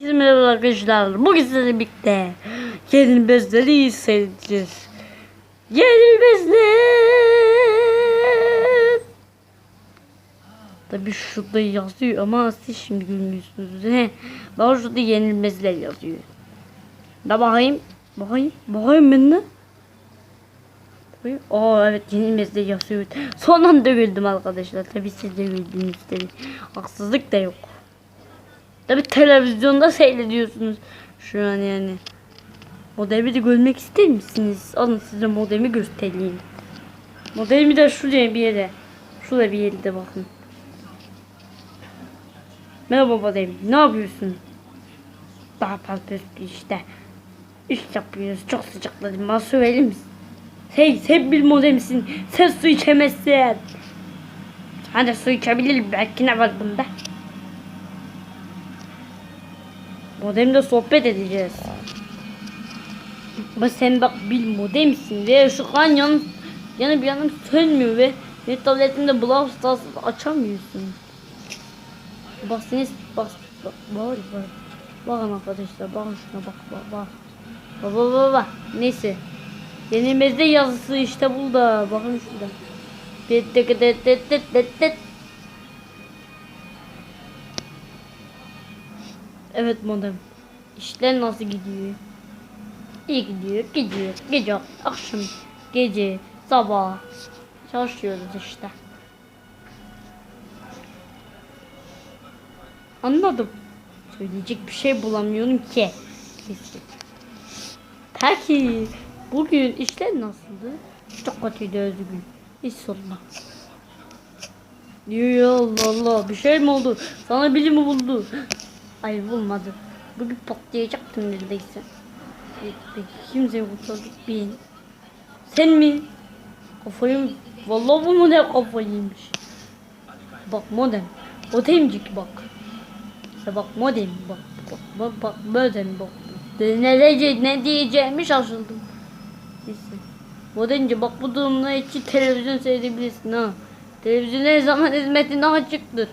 Herkese arkadaşlar. Bugün sizlerle birlikte Yenilmezleri seyredeceğiz. Yenilmezler. Tabi şurada yazıyor ama siz şimdi görmüyorsunuz. He. Bak şurada yenilmezler yazıyor. Da bakayım. Bakayım. Bakayım ben de. Aa evet yenilmezler yazıyor. Son anda güldüm arkadaşlar. Tabi siz de güldünüz tabi. Haksızlık da yok. Tabi televizyonda seyrediyorsunuz şu an yani. Modemi de görmek ister misiniz? Alın size modemi göstereyim. Modemi de şuraya bir yere. Şuraya bir yerde bakın. Merhaba modem. Ne yapıyorsun? Daha fazla işte. İş yapıyoruz. Çok sıcakladım. Bana su verir misin? Hey sen bir modemsin. Sen su içemezsin. Hadi su içebilirim. Belki ne var bunda? Modemde sohbet edeceğiz. Ama sen bak bir modemsin ve şu an yan, bir yanım sönmüyor ve ve tabletimde Brawl Stars açamıyorsun. Bak seni bak bak bak bak. Bakın arkadaşlar bakın şuna bak bak bak. Bak bak bak bak. Neyse. Yenilmezde yazısı işte burada. Bakın şurada. Tet tet tet tet tet tet Evet modem. İşler nasıl gidiyor? İyi gidiyor, gidiyor, gece, akşam, gece, sabah. Çalışıyoruz işte. Anladım. Söyleyecek bir şey bulamıyorum ki. Kesin. Peki, bugün işler nasıldı? Çok kötüydü özgün. Hiç sorma. Diyor Allah Allah bir şey mi oldu? Sana biri mi buldu? Hayır bulmadı. Bugün patlayacaktım neredeyse. Peki kimse kurtardık ben. Sen mi? Kafayı? Vallahi bu model kafayı yemiş. Bak modem. Modemcik bak. İşte bak modem bak. Bak bak, bak modem bak. Ne, diyece, ne diyeceğimi şaşırdım. Neyse. Modemci bak bu durumda içi televizyon seyredebilirsin ha. Televizyon her zaman hizmetine açıktır.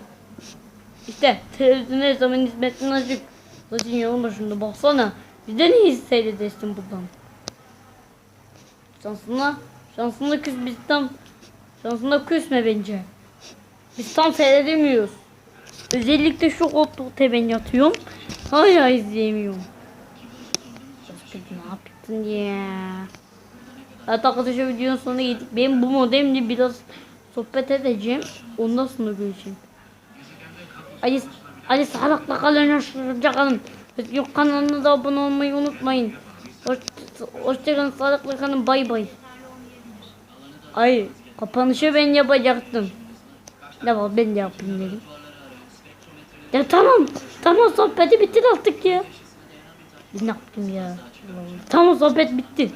İşte televizyon her zaman hizmetine açık. Zaten yanı başında baksana. De niye seyredersin buradan? Şansına, şansına küs biz tam, şansına küsme bence. Biz tam seyredemiyoruz. Özellikle şu koltukta ben yatıyorum. Hala izleyemiyorum. Ne yaptın ya? Evet arkadaşlar videonun sonuna geldik. Ben bu modemle biraz sohbet edeceğim. Ondan sonra göreceğim. Ali, Ali sağlıkla kalın, hoşça kalın. Yok kanalına da abone olmayı unutmayın. Hoş, hoşçakalın, sağlıkla kalın, bay bay. Ay, kapanışı ben yapacaktım. Ne var ben de yapayım dedim. Ya tamam, tamam sohbeti bitir artık ya. Ne yaptım ya? Tamam sohbet bitti.